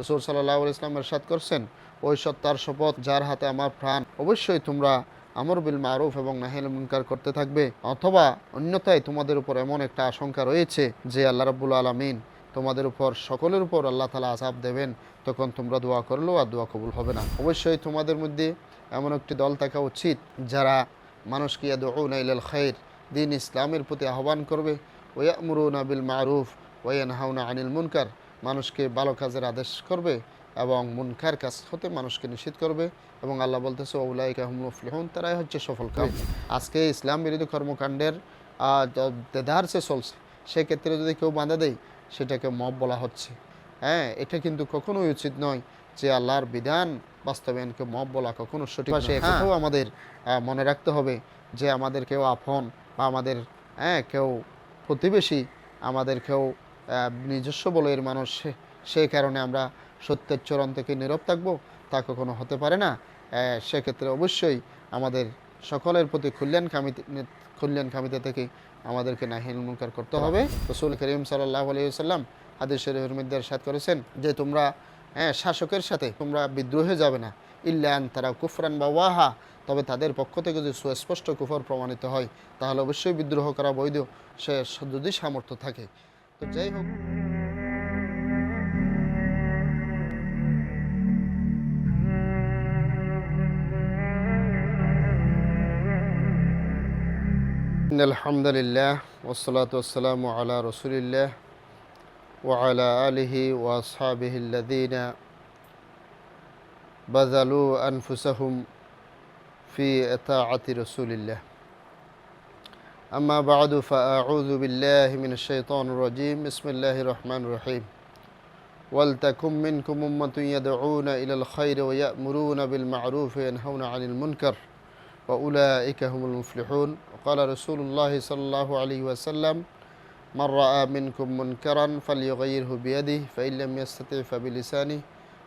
রসুল সাল্লাহ ইসলাম এরশাদ করছেন, ওই সত্তার শপথ, যার হাতে আমার প্রাণ, অবশ্যই তোমরা আমর বিল মারুফ এবং নাহিল মুনকার করতে থাকবে, অথবা অন্যথায় তোমাদের উপর এমন একটা আশঙ্কা রয়েছে যে আল্লাহ রাব্বুল আলমিন তোমাদের উপর, সকলের উপর আল্লাহ তালা আসাব দেবেন, তখন তোমরা দোয়া করলেও আর দোয়া কবুল হবে না। অবশ্যই তোমাদের মধ্যে এমন একটি দল থাকা উচিত যারা মানুষকে ইয়াদউনা ইলাল খাইর, দিন ইসলামের প্রতি আহ্বান করবে, ওয়ামুরুনা বিল মারুফ ওয়ানহাউনা আনিল মুনকার। মানুষকে ভালো কাজের আদেশ করবে এবং মুনকার কাজ হতে মানুষকে নিষেধ করবে এবং আল্লাহ বলতেছে ওলাই কাহমুফলিহন তারাই হচ্ছে সফল কাম। আজকে ইসলাম বিরোধী কর্মকাণ্ডের য- চলছে সেক্ষেত্রে যদি কেউ বাধা দেয় সেটাকে মব বলা হচ্ছে। হ্যাঁ এটা কিন্তু কখনোই উচিত নয় যে আল্লাহর বিধান বাস্তবায়নকে মব বলা কখনো সঠিক পাশে কথাও আমাদের মনে রাখতে হবে যে আমাদের কেউ আপন বা আমাদের হ্যাঁ কেউ প্রতিবেশী আমাদের কেউ নিজস্ব বলের মানুষ সেই কারণে আমরা সত্যের চরণ থেকে নীরব থাকব, তা কখনো হতে পারে না। সেক্ষেত্রে অবশ্যই আমাদের সকলের প্রতি কল্যাণ কামিতে কল্যাণ কামিতে থেকে আমাদেরকে নাহিল মুনকার করতে হবে। রসুল করিম সাল্লাহ আলিয়াল্লাম হাদিস শরীফের মধ্যে সাত করেছেন যে, তোমরা হ্যাঁ শাসকের সাথে তোমরা বিদ্রোহে যাবে না। ইল্লান তারা কুফরান বা ওয়াহা। তবে তাদের পক্ষ থেকে যদি সুস্পষ্ট কুফর প্রমাণিত হয়, তাহলে অবশ্যই বিদ্রোহ করা বৈধ। সে যদি সামর্থ্য থাকে। তো যাই হোক। إن الحمد لله والصلاة والسلام على رسول الله وعلى آله وأصحابه الذين بذلوا أنفسهم في طاعه رسول الله. أما بعد فأعوذ بالله من الشيطان الرجيم. بسم الله الرحمن الرحيم. ولتكن منكم أمة يدعون إلى الخير ويأمرون بالمعروف وينهون عن المنكر وأولئك هم المفلحون. وقال رسول الله صلى الله عليه وسلم من رأى منكم منكرا فليغيره بيده فإن لم يستطع فبلسانه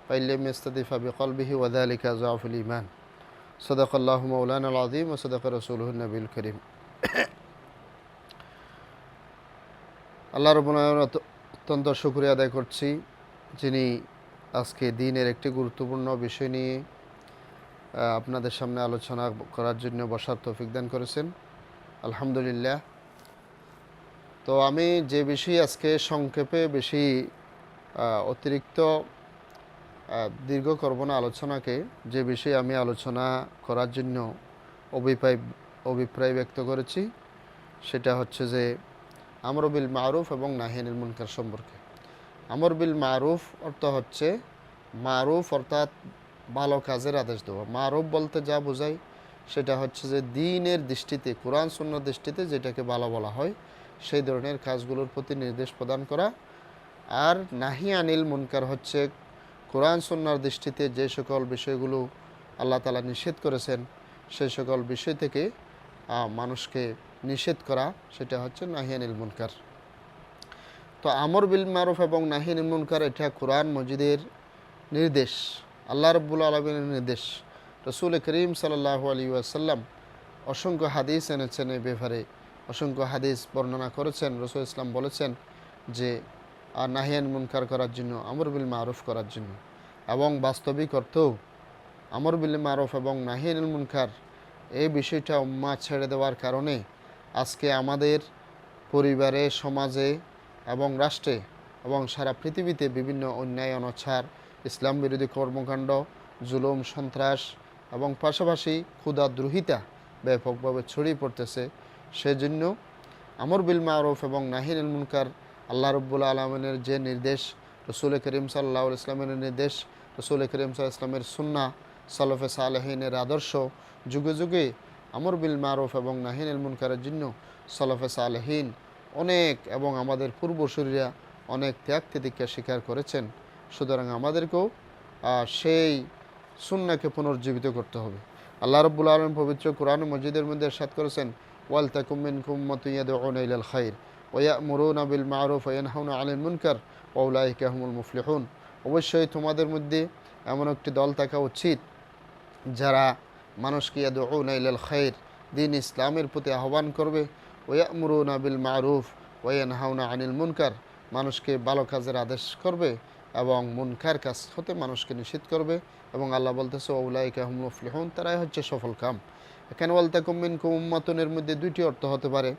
فإن لم يستطع فبقلبه وذلك ضعف الإيمان. صدق الله مولانا العظيم وصدق رسوله النبي الكريم. আল্লাহ রবুল অত্যন্ত শুক্রিয়া আদায় করছি, যিনি আজকে দিনের একটি গুরুত্বপূর্ণ বিষয় নিয়ে আপনাদের সামনে আলোচনা করার জন্য বসার তৌফিক দান করেছেন। আলহামদুলিল্লাহ। তো আমি যে বিষয়ে আজকে সংক্ষেপে বেশি অতিরিক্ত দীর্ঘ করব না আলোচনাকে, যে বিষয়ে আমি আলোচনা করার জন্য অভিপ্রায় অভিপ্রায় ব্যক্ত করেছি, সেটা হচ্ছে যে আমর বিল মারুফ এবং নাহিনুল মুনকার সম্পর্কে। আমর বিল মারুফ অর্থ হচ্ছে মারুফ অর্থাৎ ভালো কাজের আদেশ দেওয়া। মারুফ বলতে যা বোঝায় সেটা হচ্ছে যে দিনের দৃষ্টিতে, কোরআন সুন্নার দৃষ্টিতে যেটাকে ভালো বলা হয়, সেই ধরনের কাজগুলোর প্রতি নির্দেশ প্রদান করা। আর নাহি আনিল মুনকার হচ্ছে কোরআন সুন্নার দৃষ্টিতে যে সকল বিষয়গুলো আল্লাহ তালা নিষেধ করেছেন, সেই সকল বিষয় থেকে মানুষকে নিষেধ করা, সেটা হচ্ছে নাহিয়ানিল মুনকার। তো আমর বিল মারুফ এবং নাহিয়ানিল মুনকার, এটা কোরআন মজিদের নির্দেশ, আল্লাহ রব্বুল আলমিনের নির্দেশ। রসুল করিম সাল্লাহ আলী আসাল্লাম অসংখ্য হাদিস এনেছেন এই ব্যাপারে, অসংখ্য হাদিস বর্ণনা করেছেন। রসুল ইসলাম বলেছেন যে, আর নাহিয়ান মুনকার করার জন্য, আমর বিল মারুফ করার জন্য। এবং বাস্তবিক অর্থেও, আমর বিল মারুফ এবং নাহিয়ানুল মুনকার এই বিষয়টা উম্মা ছেড়ে দেওয়ার কারণে আজকে আমাদের পরিবারে, সমাজে এবং রাষ্ট্রে এবং সারা পৃথিবীতে বিভিন্ন অন্যায়, অনাচার, ইসলাম বিরোধী কর্মকাণ্ড, জুলুম, সন্ত্রাস এবং পাশাপাশি ক্ষুদাদ্রোহিতা ব্যাপকভাবে ছড়িয়ে পড়তেছে। সেজন্য আমর বিল মারুফ এবং নাহিনুল মুনকার, আল্লাহ রব্বুল আলমিনের যে নির্দেশ, রসুল করিম সাল্লাহ ইসলামের নির্দেশ, রসুল করিম সাল্লাহ ইসলামের সুন্না সালফে সালেহিনের আদর্শ, যুগে যুগে আমর বিল মারুফ এবং নাহিনুল মুনকারের জন্য সালফে সালেহীন, অনেক এবং আমাদের পূর্বসূরীরা অনেক ত্যাগ তিতিক্ষা স্বীকার করেছেন। সুতরাং আমাদেরকেও সেই সুন্নাকে পুনর্জীবিত করতে হবে। আল্লাহ রব্বুল আলম পবিত্র কোরআন মসজিদের মধ্যে সাত করেছেন, ওয়াল তাকুমিন কুম্মতুয়াদ ইলাল খাইর ওয়া মুরুন বিল মারুফ ওয়ানহাউন আনিল মুনকার ওউলাইকা হুমুল মুফলিহুন। অবশ্যই তোমাদের মধ্যে এমন একটি দল থাকা উচিত যারা মানুষকে ইয়াদউন ইলাল খাইর, দিন ইসলামের প্রতি আহ্বান করবে। ওয়া মুরুন বিল মারুফ ওয়ানহাউন আনিল মুনকার, মানুষকে ভালো কাজের আদেশ করবে এবং মুনকার কাজ হতে মানুষকে নিষেধ করবে এবং আল্লাহ বলতেছে ওউলাইকা হুম মুফলিহুন তারাই হচ্ছে সফল কাম। এখানে বলতে মিন কুম্মাতনের মধ্যে দুইটি অর্থ হতে পারে।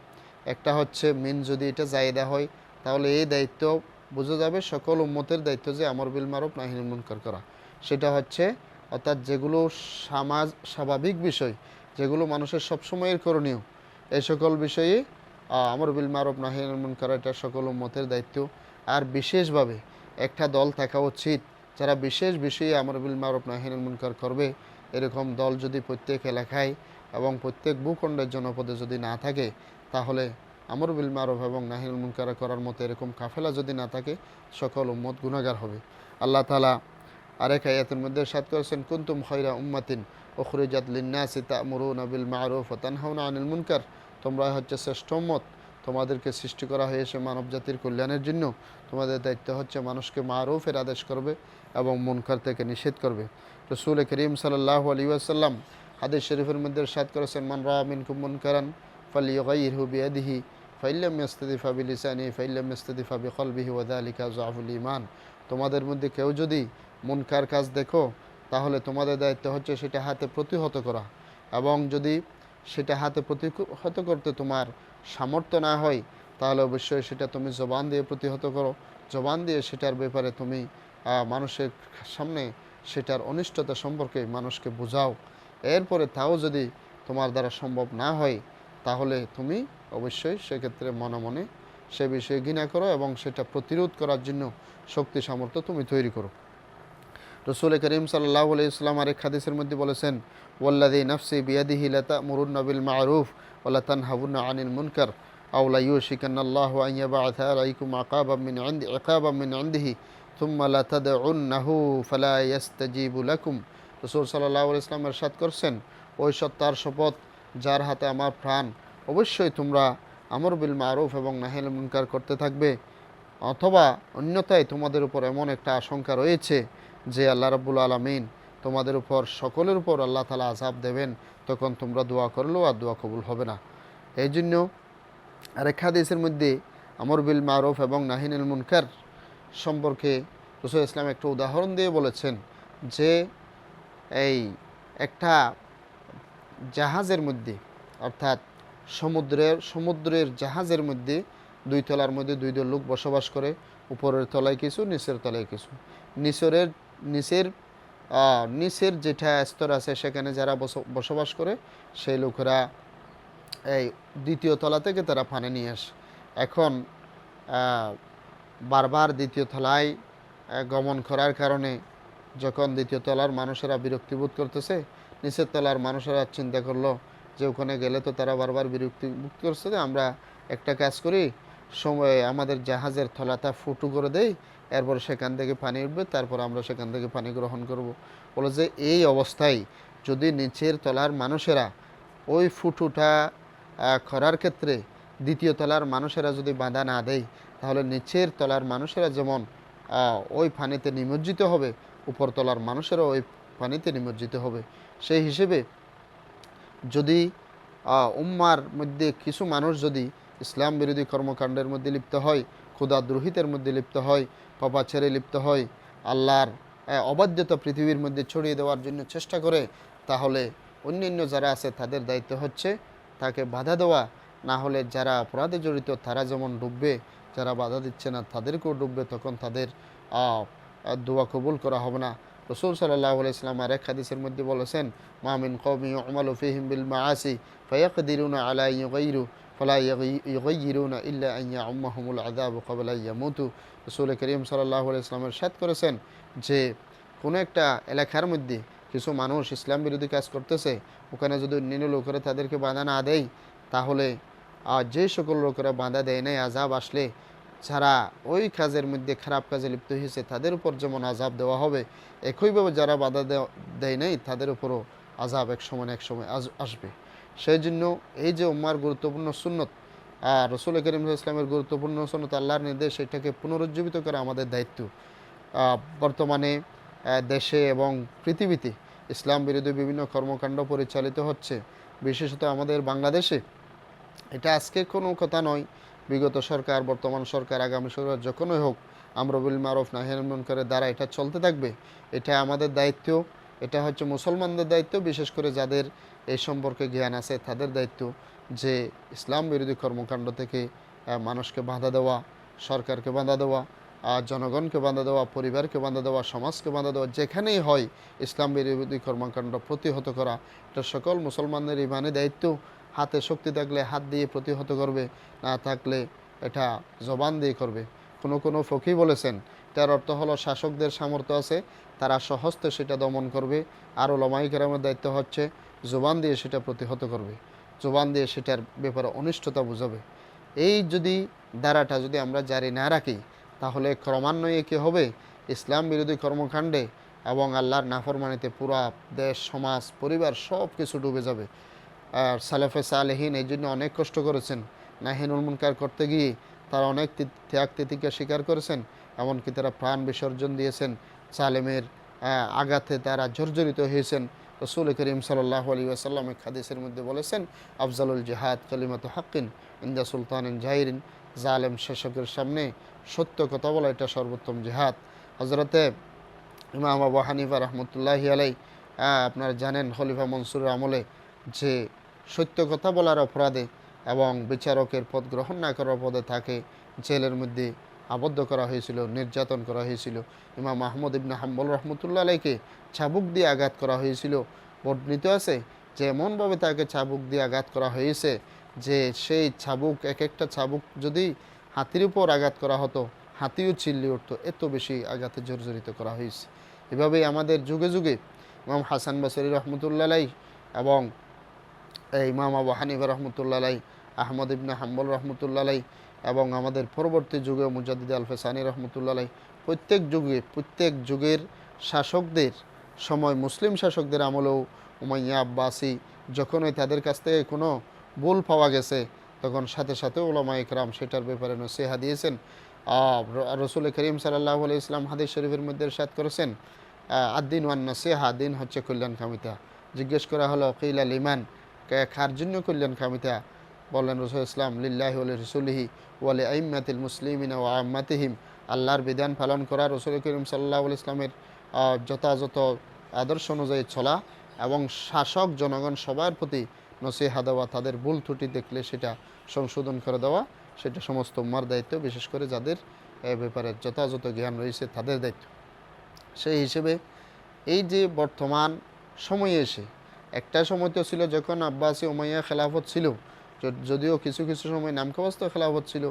একটা হচ্ছে, মিন যদি এটা জায়দা হয়, তাহলে এই দায়িত্ব বোঝা যাবে সকল উম্মতের দায়িত্ব যে, আমর বিল মারুফ নাহিনুল মুনকার করা। সেটা হচ্ছে অর্থাৎ যেগুলো সমাজ স্বাভাবিক বিষয়, যেগুলো মানুষের সবসময়ের করণীয়, এই সকল বিষয়ে আমর বিল মারুফ নাহিনুল মুনকার, এটা সকল উম্মতের দায়িত্ব। আর বিশেষভাবে একটা দল থাকা উচিত, যারা বিশেষ বিষয়ে আমর বিল মারুফ নাহিনুল মুনকার করবে, এরকম দল যদি প্রত্যেক এলাকায় এবং প্রত্যেক ভূখণ্ডের জনপদে যদি না থাকে, তাহলে আমর বিল মারব এবং নাহিনুল মুনকার করার মতো এরকম কাফেলা যদি না থাকে, সকল উম্মত গুণাগার হবে। আল্লাহ তালা আরেক আয়াতের মধ্যে সাত করেছেন, কুন্তুম খৈরা উম্মাতিন উখরিজাত লিন্নাসি তা'মুরুনা বিল মারুফ তানহাউনা আনিল মুনকার। তোমরা হচ্ছে শ্রেষ্ঠ উম্মত। তোমাদেরকে সৃষ্টি করা হয়েছে মানব জাতির কল্যাণের জন্য। তোমাদের দায়িত্ব হচ্ছে মানুষকে মারুফের আদেশ করবে এবং মুনকার থেকে নিষেধ করবে। রসুল করিম সাল্লাহ আলী আসাল্লাম হাদিস শরীফের মধ্যে সাত করেছেন, মান রা মিনকুম মুনকারান ফালিয়গাইরহু বিয়াদিহি ফাইল্লাম ইস্তাদিফা বিলিসানি ফাইল্লাম ইস্তাদিফা বিকলবিহি ওয়াদালিকা জাফুল ইমান তোমাদের মধ্যে কেউ যদি মুনকার কাজ দেখো, তাহলে তোমাদের দায়িত্ব হচ্ছে সেটা হাতে প্রতিহত করা। এবং যদি সেটা হাতে প্রতিহত করতে তোমার সামর্থ্য না হয়, তাহলে অবশ্যই সেটা তুমি জবান দিয়ে প্রতিহত করো। জবান দিয়ে সেটার ব্যাপারে তুমি মানুষের সামনে সেটার অনিষ্টতা সম্পর্কে মানুষকে বোঝাও। এরপরে তাও যদি তোমার দ্বারা সম্ভব না হয়, তাহলে তুমি অবশ্যই সেক্ষেত্রে মনে মনে সে বিষয়ে ঘৃণা করো এবং সেটা প্রতিরোধ করার জন্য শক্তি সামর্থ্য তুমি তৈরি করো। রসুল করিম সাল্লাহ ইসলাম আরেক হাদিসের মধ্যে বলেছেন ওয়াল্লাদি নফসি বিয়াদিহি লতা মুরুন নবিল মারুফ ওলাতান হাবুন আনিল মুনকার আউলা ইউশিকান আল্লাহ আইয়াবাআথ আলাইকুম আকাবাম মিন ইনদি আকাবাম মিন ইনদিহি ثم لا تدعونه فلا يستجيب لكم রসুল সাল্লাহ ইসলাম এরশাদ করছেন ওই সত্তার শপথ যার হাতে আমার প্রাণ অবশ্যই তোমরা আমর বিল মারুফ এবং নাহিল মুনকার করতে থাকবে অথবা অন্যথায় তোমাদের উপর এমন একটা আশঙ্কা রয়েছে যে আল্লাহ রাব্বুল আলমিন তোমাদের উপর, সকলের উপর আল্লাহ তালা আজাব দেবেন, তখন তোমরা দোয়া করলেও আর দোয়া কবুল হবে না। এই জন্য রেখা হাদিসের মধ্যে আমর বিল মারুফ এবং নাহিনুল মুনকার সম্পর্কে রসুল ইসলাম একটা উদাহরণ দিয়ে বলেছেন যে এই একটা জাহাজের মধ্যে, অর্থাৎ সমুদ্রের সমুদ্রের জাহাজের মধ্যে দুই তলার মধ্যে দুই দল লোক বসবাস করে, উপরের তলায় কিছু, নিচের তলায় কিছু। নিচের নিচের নিচের যেটা স্তর আছে, সেখানে যারা বস- বসবাস করে, সেই লোকেরা এই দ্বিতীয় তলা থেকে তারা পানি নিয়ে আসে। এখন বারবার দ্বিতীয় তলায় গমন করার কারণে যখন দ্বিতীয় তলার মানুষেরা বিরক্তিবোধ করতেছে, নিচের তলার মানুষেরা চিন্তা করল যে ওখানে গেলে তো তারা বারবার বিরক্তিবোধ করছে আমরা একটা কাজ করি, সময়ে আমাদের জাহাজের তলাটা ফুটু করে দেই এরপর সেখান থেকে পানি উঠবে, তারপর আমরা সেখান থেকে পানি গ্রহণ করব। বলে যে এই অবস্থায় যদি নিচের তলার মানুষেরা ওই ফুটুটা করার ক্ষেত্রে দ্বিতীয় তলার মানুষেরা যদি বাধা না দেয়, তাহলে নিচের তলার মানুষেরা যেমন ওই পানিতে নিমজ্জিত হবে, উপর তলার মানুষেরা ওই পানিতে নিমজ্জিত হবে। সেই হিসেবে যদি উম্মার মধ্যে কিছু মানুষ যদি ইসলাম বিরোধী কর্মকাণ্ডের মধ্যে লিপ্ত হয় ক্ষুদাদ্রোহিতের মধ্যে লিপ্ত হয় পাপাছেরে লিপ্ত হয়, আল্লাহর অবাধ্যতা পৃথিবীর মধ্যে ছড়িয়ে দেওয়ার জন্য চেষ্টা করে, তাহলে অন্যান্য যারা আছে তাদের দায়িত্ব হচ্ছে তাকে বাধা দেওয়া। না হলে যারা অপরাধে জড়িত তারা যেমন ডুববে, যারা বাধা দিচ্ছে না তাদেরকেও ডুববে, তখন তাদের দোয়া কবুল করা হবে না। রসুল সাল্লাহ ইসলাম আরেক হাদিসের মধ্যে বলেছেন মামিন কৌমি উমাল ফিহিম বিল মাআসি ফায়াকদিরুনা আলা ইউগাইরু ফলা ইউগাইরুনা ইল্লা আইয়া উম্মাহুমুল আযাব ক্বাবলা ইয়ামুতু রসুল করিম সাল্লাহ ইসলামের সাথ করেছেন যে কোনো একটা এলাকার মধ্যে কিছু মানুষ ইসলাম বিরোধী কাজ করতেছে ওখানে যদি অন্যান্য লোকেরা তাদেরকে বাধা না দেয় তাহলে আহ, যে সকল লোকেরা বাধা দেয় নাই আজাব আসলে যারা ওই কাজের মধ্যে খারাপ কাজে লিপ্ত হয়েছে তাদের উপর যেমন আজাব দেওয়া হবে একইভাবে যারা বাধা দেয় নাই তাদের উপরও আজাব এক সময় এক সময় আসবে। সেই জন্য এই যে উম্মার গুরুত্বপূর্ণ সুন্নত রসুল করিম ইসলামের গুরুত্বপূর্ণ সুন্নত আল্লাহর নির্দেশ এটাকে পুনরুজ্জীবিত করা আমাদের দায়িত্ব। বর্তমানে দেশে এবং পৃথিবীতে ইসলাম বিরোধী বিভিন্ন কর্মকাণ্ড পরিচালিত হচ্ছে। বিশেষত আমাদের বাংলাদেশে এটা আজকে কোনো কথা নয়। বিগত সরকার, বর্তমান সরকার, আগামী সরকার যখনই হোক আমরবুল মারুফ নাহিয়ানুল মুনকারের দ্বারা এটা চলতে থাকবে। এটা আমাদের দায়িত্ব। এটা হচ্ছে মুসলমানদের দায়িত্ব বিশেষ করে যাদের এই সম্পর্কে জ্ঞান আছে তাদের দায়িত্ব যে ইসলাম বিরোধী কর্মকাণ্ড থেকে মানুষকে বাধা দেওয়া সরকারকে বাধা দেওয়া আহ, জনগণকে বাধা দেওয়া পরিবারকে বাধা দেওয়া সমাজকে বাধা দেওয়া যেখানেই হয় ইসলাম বিরোধী কর্মকাণ্ড প্রতিহত করা এটা সকল মুসলমানদের ইমানে দায়িত্ব। হাতে শক্তি থাকলে হাত দিয়ে প্রতিহত করবে না থাকলে এটা জবান দিয়ে করবে। কোনো কোনো ফকি বলেছেন তার অর্থ হলো শাসকদের সামর্থ্য আছে, তারা সহস্তে সেটা দমন করবে, আর ওলামাই কেরামের দায়িত্ব হচ্ছে জোবান দিয়ে সেটা প্রতিহত করবে, জোবান দিয়ে সেটার ব্যাপারে অনিষ্টতা বুঝাবে। এই যদি ধারাটা যদি আমরা জারি না রাখি, তাহলে ক্রমান্বয়ে কী হবে? ইসলাম বিরোধী কর্মকাণ্ডে এবং আল্লাহর নাফরমানিতে পুরা দেশ, সমাজ, পরিবার সব কিছু ডুবে যাবে। আর সালেফে সালেহীন এই জন্য অনেক কষ্ট করেছেন। নাহিনুল মুনকার করতে গিয়ে তারা অনেক ত্যাগ তিতিকা স্বীকার করেছেন। এমনকি তারা প্রাণ বিসর্জন দিয়েছেন, সালেমের আঘাতে তারা জর্জরিত হয়েছেন। রসুল করিম সাল্লাহ আলী আসাল্লাম এক মধ্যে বলেছেন, আফজালুল জিহাদ কালিমাত হাক্কিন ইন্দা সুলতানিন জাহিরিন জালেম শাসকের সামনে সত্য কথা বলা এটা সর্বোত্তম জেহাদ। হজরতে ইমাম আবু হানিফা রহমতুল্লাহি আলাই আপনারা জানেন খলিফা মনসুরের আমলে যে সত্য কথা বলার অপরাধে এবং বিচারকের পদ গ্রহণ না করার পদে থাকে, জেলের মধ্যে আবদ্ধ করা হয়েছিল, নির্যাতন করা হয়েছিল। ইমাম মাহমুদ ইবনা হাম্বল রহমতুল্লাহ আলাইকে চাবুক দিয়ে আঘাত করা হয়েছিল। বর্ণিত আছে যে এমনভাবে তাকে চাবুক দিয়ে আঘাত করা হয়েছে যে সেই চাবুক, এক একটা চাবুক যদি হাতির উপর আঘাত করা হতো, হাতিও চিল্লি উঠতো, এত বেশি আঘাতে জর্জরিত করা হয়েছে। এভাবেই আমাদের যুগে যুগে ইমাম হাসান বাসরি রহমতুল্লাহ এবং ইমাম আবু রহমতুল্লাহ আহমদ ইবনে হাম্বল রহমতুল্লাহ এবং আমাদের পরবর্তী যুগে মুজাদ্দিদ আল ফেসানি রহমতুল্লাহ প্রত্যেক যুগে, প্রত্যেক যুগের শাসকদের সময় মুসলিম শাসকদের আমলেও উমাইয়া আব্বাসি যখনই তাদের কাছ থেকে কোনো ভুল পাওয়া গেছে, তখন সাথে সাথে ওলামা ইকরাম সেটার ব্যাপারে নসিহা দিয়েছেন। রসুল করিম সাল্লাহ আলি ইসলাম হাদিস শরীফের মধ্যে সাত করেছেন আদিন ওয়ান নসিহা দিন হচ্ছে কল্যাণ কামিতা জিজ্ঞেস করা হলো, কিলা লিমান? খার জন্য কল্যাণ কামিতা বললেন রসুল ইসলাম, লিল্লাহি রসুলিহি ওয়ালি আইম্মাতিল মুসলিমিনা ও আম্মাতিহিম। আল্লাহর বিধান পালন করা রসুল করিম সাল্লাহ ইসলামের যথাযথ আদর্শ অনুযায়ী চলা এবং শাসক জনগণ সবার প্রতি নসিহা দেওয়া, তাদের ভুল ত্রুটি দেখলে সেটা সংশোধন করে দেওয়া, সেটা সমস্ত উম্মার দায়িত্ব, বিশেষ করে যাদের এ ব্যাপারে যথাযথ জ্ঞান রয়েছে তাদের দায়িত্ব। সেই হিসেবে এই যে বর্তমান সময়ে এসে, একটা সময় তো ছিল যখন আব্বাসী, উমাইয়া খেলাফত ছিল যদিও কিছু কিছু সময় নামকাবস্ত খেলাফত ছিল,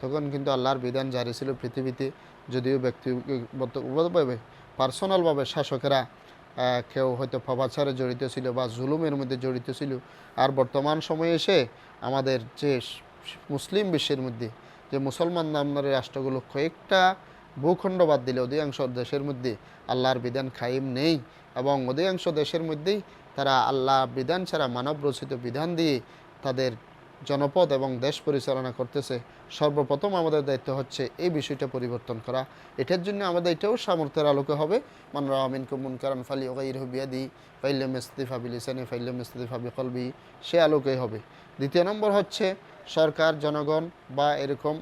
তখন কিন্তু আল্লাহর বিধান জারি ছিল পৃথিবীতে। যদিও ব্যক্তিগতভাবে পার্সোনালভাবে শাসকেরা কেউ হয়তো পাপাচারে জড়িত ছিল বা জুলুমের মধ্যে জড়িত ছিল। আর বর্তমান সময়ে এসে আমাদের যে মুসলিম বিশ্বের মধ্যে, যে মুসলমান নামনারী রাষ্ট্রগুলো কয়েকটা ভূখণ্ড বাদ দিলে অধিকাংশ দেশের মধ্যে আল্লাহর বিধান খাইম নেই এবং অধিকাংশ দেশের মধ্যেই তারা আল্লাহ বিধান ছাড়া মানব রচিত বিধান দিয়ে তাদের জনপদ এবং দেশ পরিচালনা করতেছে। সর্বপ্রথম আমাদের দায়িত্ব হচ্ছে এই বিষয়টা পরিবর্তন করা। এটার জন্য আমাদের এটাও সামর্থ্যের আলোকে হবে। মানরা আমিন কুমুন কারণ ফালি ওগাইর বিয়াদি, ফাইল্লাম ইস্তিফা বিলিসানি, ফাইল্লাম ইস্তিফা বিকলবি, সে আলোকেই হবে। দ্বিতীয় নম্বর হচ্ছে সরকার, জনগণ বা এরকম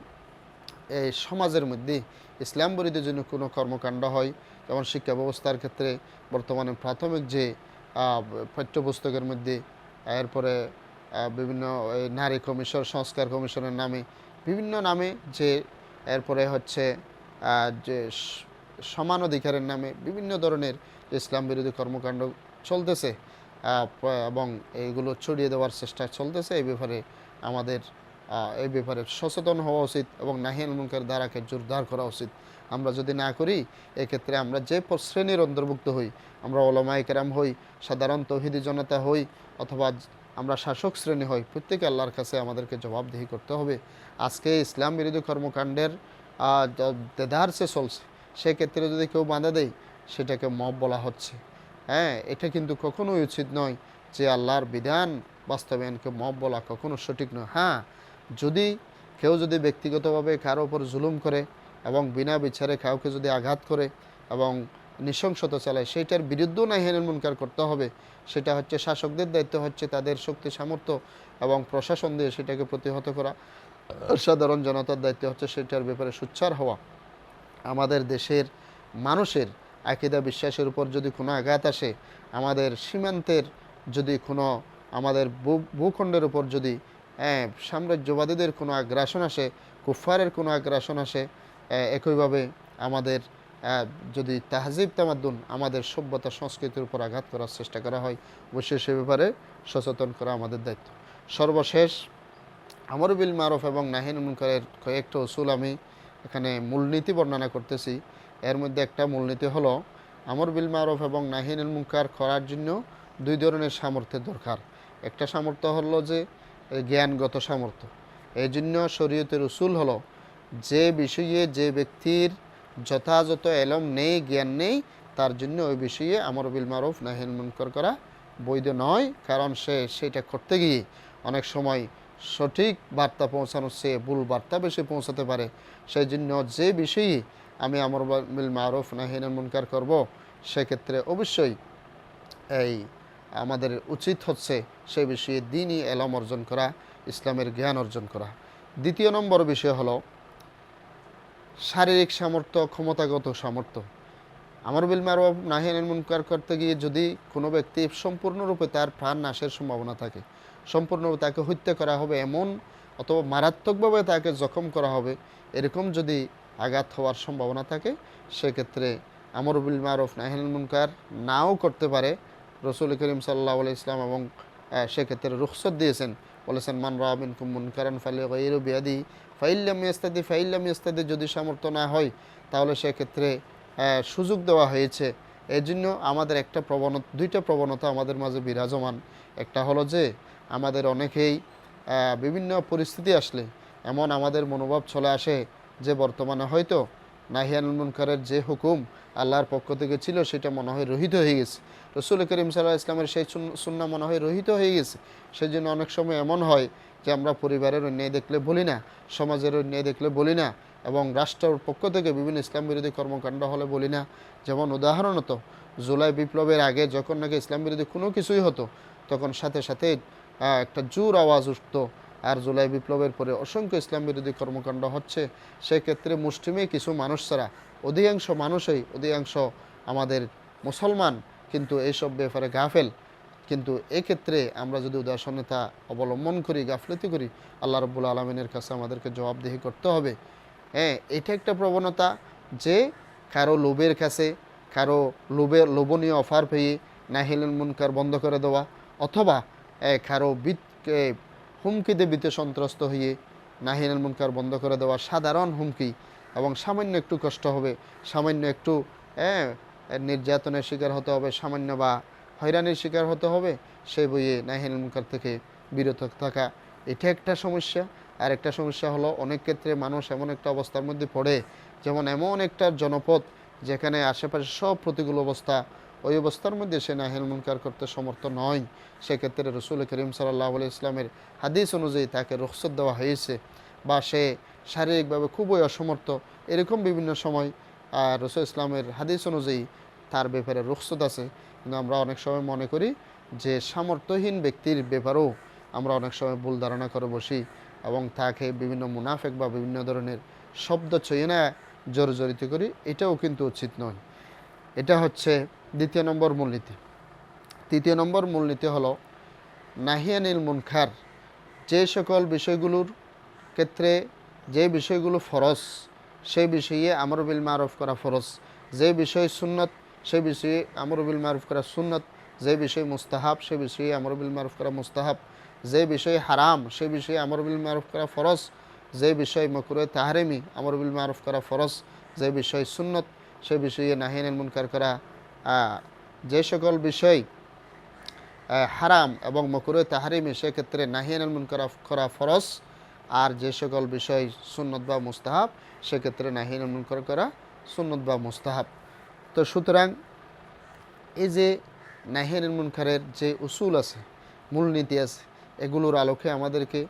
এই সমাজের মধ্যে ইসলাম বিরোধী জন্য কোনো কর্মকাণ্ড হয়, যেমন শিক্ষা ব্যবস্থার ক্ষেত্রে বর্তমানে প্রাথমিক যে পাঠ্যপুস্তকের মধ্যে, এরপরে বিভিন্ন নারী কমিশন, সংস্কার কমিশনের নামে, বিভিন্ন নামে যে এরপরে হচ্ছে যে সমান অধিকারের নামে বিভিন্ন ধরনের ইসলাম বিরোধী কর্মকাণ্ড চলতেছে এবং এইগুলো ছড়িয়ে দেওয়ার চেষ্টা চলতেছে, এই ব্যাপারে আমাদের এই ব্যাপারে সচেতন হওয়া উচিত এবং নাহিয়াল মুনকার দ্বারাকে জোরদার করা উচিত। আমরা যদি না করি, এক্ষেত্রে আমরা যে শ্রেণির অন্তর্ভুক্ত হই, আমরা কেরাম হই, সাধারণ তহিদি জনতা হই, অথবা আমরা শাসক শ্রেণি হই, প্রত্যেকে আল্লাহর কাছে আমাদেরকে জবাবদিহি করতে হবে। আজকে ইসলাম বিরোধী কর্মকাণ্ডের দেদারসে চলছে, সেক্ষেত্রে যদি কেউ বাঁধা দেয়, সেটাকে মব বলা হচ্ছে। হ্যাঁ এটা কিন্তু কখনোই উচিত নয় যে আল্লাহর বিধান বাস্তবায়নকে মব বলা কখনো সঠিক নয়। হ্যাঁ যদি কেউ যদি ব্যক্তিগতভাবে কারও ওপর জুলুম করে এবং বিনা বিচারে কাউকে যদি আঘাত করে এবং নৃশংসতা চালায়। সেইটার বিরুদ্ধেও না হেনের মুনকার করতে হবে। সেটা হচ্ছে শাসকদের দায়িত্ব, হচ্ছে তাদের শক্তি, সামর্থ্য এবং প্রশাসন দিয়ে সেটাকে প্রতিহত করা। সাধারণ জনতার দায়িত্ব হচ্ছে সেটার ব্যাপারে সুচ্ছার হওয়া। আমাদের দেশের মানুষের আকিদা বিশ্বাসের উপর যদি কোনো আঘাত আসে, আমাদের সীমান্তের যদি কোনো, আমাদের ভূখণ্ডের উপর যদি সাম্রাজ্যবাদীদের কোনো আগ্রাসন আসে কুফারের কোনো আগ্রাসন আসে একইভাবে আমাদের যদি তাহজিব তামাদ্দুন আমাদের সভ্যতা সংস্কৃতির উপর আঘাত করার চেষ্টা করা হয়, অবশ্যই সে ব্যাপারে সচেতন করা আমাদের দায়িত্ব। সর্বশেষ, আমর বিল মারফ এবং নাহিন মুনকারের কয়েকটা উসুল আমি এখানে মূলনীতি বর্ণনা করতেছি। এর মধ্যে একটা মূলনীতি হলো, আমর বিল মারফ এবং নাহিন মুনকার করার জন্য দুই ধরনের সামর্থ্যের দরকার। একটা সামর্থ্য হলো যে জ্ঞানগত সামর্থ্য। এই জন্য শরীয়তের উসুল হলো, যে বিষয়ে যে ব্যক্তির যথাযথ এলম নেই, জ্ঞান নেই, তার জন্য ওই বিষয়ে আমর বিল মারুফ নাহিন মুনকার করা বৈধ নয়। কারণ সে সেটা করতে গিয়ে অনেক সময় সঠিক বার্তা পৌঁছানোর চেয়ে ভুল বার্তা বেশি পৌঁছাতে পারে। সেই জন্য যে বিষয়ে আমি আমর বিল মারুফ নাহিন মুনকার করব, সেক্ষেত্রে অবশ্যই এই আমাদের উচিত হচ্ছে সে বিষয়ে দিনই এলম অর্জন করা, ইসলামের জ্ঞান অর্জন করা। দ্বিতীয় নম্বর বিষয় হলো শারীরিক সামর্থ্য, ক্ষমতাগত সামর্থ্য। আমার বিল মারুফ নাহিয়ানুল মুনকার করতে গিয়ে যদি কোনো ব্যক্তি সম্পূর্ণরূপে তার প্রাণ নাশের সম্ভাবনা থাকে, সম্পূর্ণরূপে তাকে হত্যা করা হবে এমন অথবা মারাত্মকভাবে তাকে জখম করা হবে, এরকম যদি আঘাত হওয়ার সম্ভাবনা থাকে, সেক্ষেত্রে আমর বিল মারুফ নাহিয়ানুল মুনকার নাও করতে পারে রসুল করিম সাল্লাহ ইসলাম এবং সেক্ষেত্রে রুখসত দিয়েছেন। বলেছেন মান রাবিন কুমুন কারণ ফালি গৈরু বিয়াদি ফাইল্লাম ইস্তাদি ফাইল্লাম ইস্তাদি যদি সামর্থ্য না হয়, তাহলে সেক্ষেত্রে সুযোগ দেওয়া হয়েছে। এই জন্য আমাদের একটা প্রবণতা, দুইটা প্রবণতা আমাদের মাঝে বিরাজমান। একটা হলো যে, আমাদের অনেকেই বিভিন্ন পরিস্থিতি আসলে এমন আমাদের মনোভাব চলে আসে যে, বর্তমানে হয়তো নাহিয়ানুল মুনকারের যে হুকুম আল্লাহর পক্ষ থেকে ছিল, সেটা মনে হয় রহিত হয়ে গেছে। রসুল করিম সাল্লাহ ইসলামের সেই সুন্না মনে হয় রহিত হয়ে গেছে। সেই জন্য অনেক সময় এমন হয় যে আমরা পরিবারের অন্যায় দেখলে বলি না, সমাজের অন্যায় দেখলে বলি না এবং রাষ্ট্রের পক্ষ থেকে বিভিন্ন ইসলাম বিরোধী কর্মকাণ্ড হলে বলি না। যেমন উদাহরণত, জুলাই বিপ্লবের আগে যখন নাকি ইসলাম বিরোধী কোনো কিছুই হতো, তখন সাথে সাথে একটা জোর আওয়াজ উঠতো, আর জুলাই বিপ্লবের পরে অসংখ্য ইসলাম বিরোধী কর্মকাণ্ড হচ্ছে। সেক্ষেত্রে মুষ্টিমে কিছু মানুষ ছাড়া, অধিকাংশ মানুষই অধিকাংশ আমাদের মুসলমান কিন্তু এইসব ব্যাপারে গাফেল। কিন্তু এক্ষেত্রে আমরা যদি উদাসীনতা অবলম্বন করি, গাফলতি করি, আল্লাহ রব্বুল আলমিনের কাছে আমাদেরকে জবাবদিহি করতে হবে। হ্যাঁ এটা একটা প্রবণতা যে কারও লোভের কাছে, কারও লোভের লোভনীয় অফার পেয়ে নাহিলুল মুনকার বন্ধ করে দেওয়া অথবা কারও হুমকিতে বিতে সন্ত্রস্ত হয়ে নাহিনুল মুনকার বন্ধ করে দেওয়া সাধারণ হুমকি এবং সামান্য একটু কষ্ট হবে, সামান্য একটু নির্যাতনের শিকার হতে হবে, সামান্য বা হয়রানির শিকার হতে হবে, সেই বইয়ে নাহিনুল মুনকার থেকে বিরত থাকা। এটা একটা সমস্যা। আর একটা সমস্যা হলো অনেক ক্ষেত্রে মানুষ এমন একটা অবস্থার মধ্যে পড়ে, যেমন এমন একটা জনপদ যেখানে আশেপাশে সব প্রতিকূল অবস্থা, ওই অবস্থার মধ্যে সে নাহিল মুনকার করতে সমর্থ নয়। সেক্ষেত্রে রসুল করিম সাল্লাহ আলি ইসলামের হাদিস অনুযায়ী তাকে রুখসত দেওয়া হয়েছে বা সে শারীরিকভাবে খুবই অসমর্থ। এরকম বিভিন্ন সময় আর রসুল ইসলামের হাদিস অনুযায়ী তার ব্যাপারে রুখসত আছে। কিন্তু আমরা অনেক সময় মনে করি যে সামর্থ্যহীন ব্যক্তির ব্যাপারেও আমরা অনেক সময় ভুল ধারণা করে বসি এবং তাকে বিভিন্ন মুনাফেক বা বিভিন্ন ধরনের শব্দ ছুঁয়ে না জর্জরিত করি। এটাও কিন্তু উচিত নয়। এটা হচ্ছে দ্বিতীয় নম্বর মূলনীতি। তৃতীয় নম্বর মূলনীতি হলো নাহিয়ানিল মুনখার যে সকল বিষয়গুলোর ক্ষেত্রে যে বিষয়গুলো ফরজ সেই বিষয়ে আমর বিল মারুফ করা ফরজ। যে বিষয় সুন্নত, সেই বিষয়ে আমর বিল মারুফ করা সুন্নত। যে বিষয় মুস্তাহাব সে বিষয়ে আমর বিল মারুফ করা মুস্তাহাব। যে বিষয় হারাম সে বিষয়ে আমর বিল মারুফ করা ফরজ। যে বিষয় মকুরে তাহারেমি, আমর বিল মারুফ করা ফরজ। যে বিষয় সুন্নত সে বিষয়ে নাহিয়ানিল মুনকার করা যে সকল বিষয় হারাম এবং মকুরে তাহারিমি, সেক্ষেত্রে নাহিয়ানুল মুনকার করা ফরজ। আর যে সকল বিষয় সুন্নত বা মুস্তাহাব, সেক্ষেত্রে নাহিয়ানুল মুনকার করা সুন্নত বা মুস্তাহাব। তো সুতরাং এই যে নাহিয়ানুল মুনকারের যে উসুল আছে, মূলনীতি আছে, এগুলোর আলোকে আমাদেরকে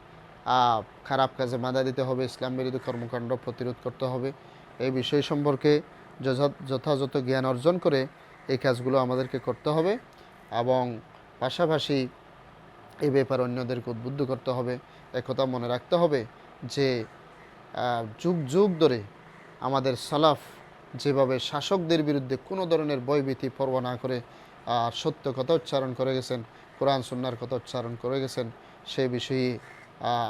খারাপ কাজে বাধা দিতে হবে, ইসলাম বিরোধী কর্মকাণ্ড প্রতিরোধ করতে হবে। এই বিষয় সম্পর্কে যথা- যথাযথ জ্ঞান অর্জন করে এই কাজগুলো আমাদেরকে করতে হবে এবং পাশাপাশি এই ব্যাপারে অন্যদেরকে উদ্বুদ্ধ করতে হবে। একথা মনে রাখতে হবে যে যুগ যুগ ধরে আমাদের সালাফ যেভাবে শাসকদের বিরুদ্ধে কোনো ধরনের ভয়ভীতি পর্ব না করে সত্য কথা উচ্চারণ করে গেছেন, কোরআন, সুন্নার কথা উচ্চারণ করে গেছেন, সে বিষয়ে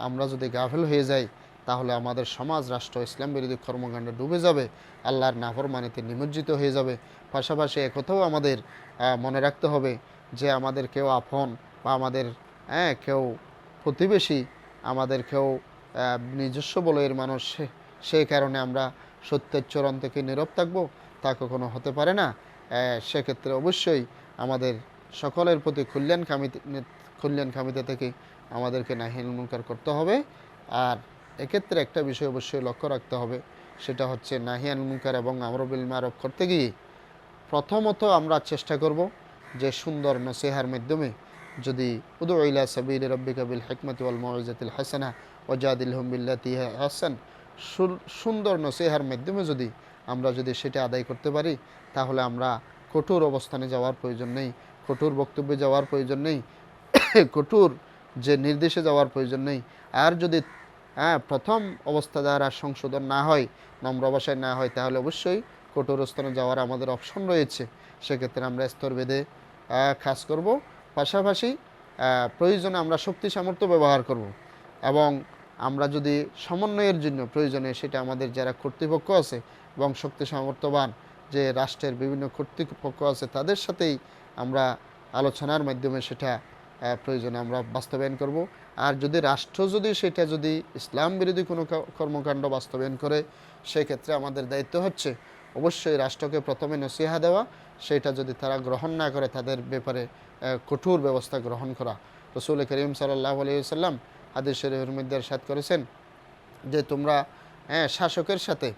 আমরা যদি গাফেল হয়ে যাই, তাহলে আমাদের সমাজ, রাষ্ট্র, ইসলাম বিরোধী কর্মকাণ্ডে ডুবে যাবে, আল্লাহর নাফরমানিতে নিমজ্জিত হয়ে যাবে। পাশাপাশি একথাও আমাদের মনে রাখতে হবে যে, আমাদের কেউ আপন বা আমাদের হ্যাঁ কেউ প্রতিবেশী আমাদের কেউ নিজস্ব বলয়ের মানুষ সেই কারণে আমরা সত্যের চরণ থেকে নীরব থাকব, তা কখনো হতে পারে না। সেক্ষেত্রে অবশ্যই আমাদের সকলের প্রতি কল্যাণ কামিতে কল্যাণ কামিতে থেকে আমাদেরকে নাহিল মুনকার করতে হবে। আর এক্ষেত্রে একটা বিষয় অবশ্যই লক্ষ্য রাখতে হবে, সেটা হচ্ছে নাহিয়ান মুনকার এবং আমরবিল মারব করতে গিয়ে প্রথমত আমরা চেষ্টা করব যে সুন্দর নসিহার মাধ্যমে যদি উদু ইলা সাবির রব্বিকা বিল হিকমতি ওয়াল মউইজাতিল হাসানা ওয়াজাদিল হুম বিল্লাতি হাসান। সুন্দর নসিহার মাধ্যমে যদি আমরা যদি সেটা আদায় করতে পারি, তাহলে আমরা কঠোর অবস্থানে যাওয়ার প্রয়োজন নেই, কঠোর বক্তব্যে যাওয়ার প্রয়োজন নেই, কঠোর যে নির্দেশে যাওয়ার প্রয়োজন নেই। আর যদি হ্যাঁ প্রথম অবস্থা দ্বারা সংশোধন না হয়, নম্র ভাষায় না হয়, তাহলে অবশ্যই কঠোর স্থানে যাওয়ার আমাদের অপশন রয়েছে। সেক্ষেত্রে আমরা স্তর বেঁধে কাজ করব। পাশাপাশি প্রয়োজনে আমরা শক্তি সামর্থ্য ব্যবহার করব এবং আমরা যদি সমন্বয়ের জন্য প্রয়োজনে সেটা আমাদের যারা কর্তৃপক্ষ আছে এবং শক্তি সামর্থ্যবান যে রাষ্ট্রের বিভিন্ন কর্তৃপক্ষ আছে তাদের সাথেই আমরা আলোচনার মাধ্যমে সেটা প্রয়োজনে আমরা বাস্তবায়ন করব। আর যদি রাষ্ট্র যদি সেটা যদি ইসলাম বিরোধী কোনো কর্মকাণ্ড বাস্তবায়ন করে, সেক্ষেত্রে আমাদের দায়িত্ব হচ্ছে অবশ্যই রাষ্ট্রকে প্রথমে নসিহা দেওয়া সেটা যদি তারা গ্রহণ না করে, তাদের ব্যাপারে কঠোর ব্যবস্থা গ্রহণ করা। রসুল করিম সাল্লাহ আলিয়াল্লাম হাদিস শরীফের মধ্যে সাত করেছেন যে, তোমরা হ্যাঁ শাসকের সাথে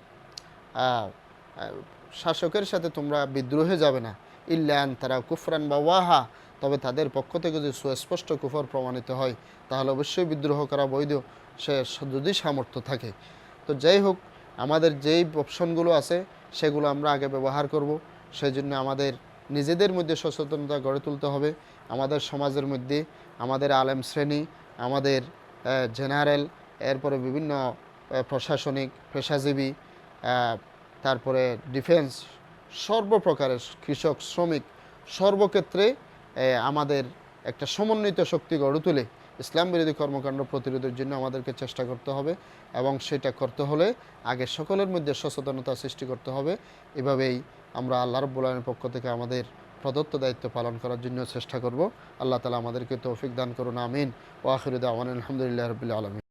শাসকের সাথে তোমরা বিদ্রোহে যাবে না। ইল্লান তারা কুফরান বা ওয়াহা। তবে তাদের পক্ষ থেকে যদি সুস্পষ্ট কুফর প্রমাণিত হয়, তাহলে অবশ্যই বিদ্রোহ করা বৈধ। সে যদি সামর্থ্য থাকে। তো যাই হোক, আমাদের যেই অপশনগুলো আছে, সেগুলো আমরা আগে ব্যবহার করব। সেই জন্য আমাদের নিজেদের মধ্যে সচেতনতা গড়ে তুলতে হবে। আমাদের সমাজের মধ্যে, আমাদের আলেম শ্রেণি, আমাদের জেনারেল, এরপরে বিভিন্ন প্রশাসনিক, পেশাজীবী তারপরে ডিফেন্স, সর্বপ্রকারের কৃষক, শ্রমিক, সর্বক্ষেত্রে আমাদের একটা সমন্বিত শক্তি গড়ে তুলে ইসলাম বিরোধী কর্মকাণ্ড প্রতিরোধের জন্য আমাদেরকে চেষ্টা করতে হবে এবং সেটা করতে হলে আগে সকলের মধ্যে সচেতনতা সৃষ্টি করতে হবে। এভাবেই আমরা আল্লাহ রব্বুল আলমের পক্ষ থেকে আমাদের প্রদত্ত দায়িত্ব পালন করার জন্য চেষ্টা করব। আল্লাহ তালা আমাদেরকে তৌফিক দান করুন, আমিন। ওয়াখিরুদ্দাওয়ান আলহামদুলিল্লাহ রবিল আলমিন।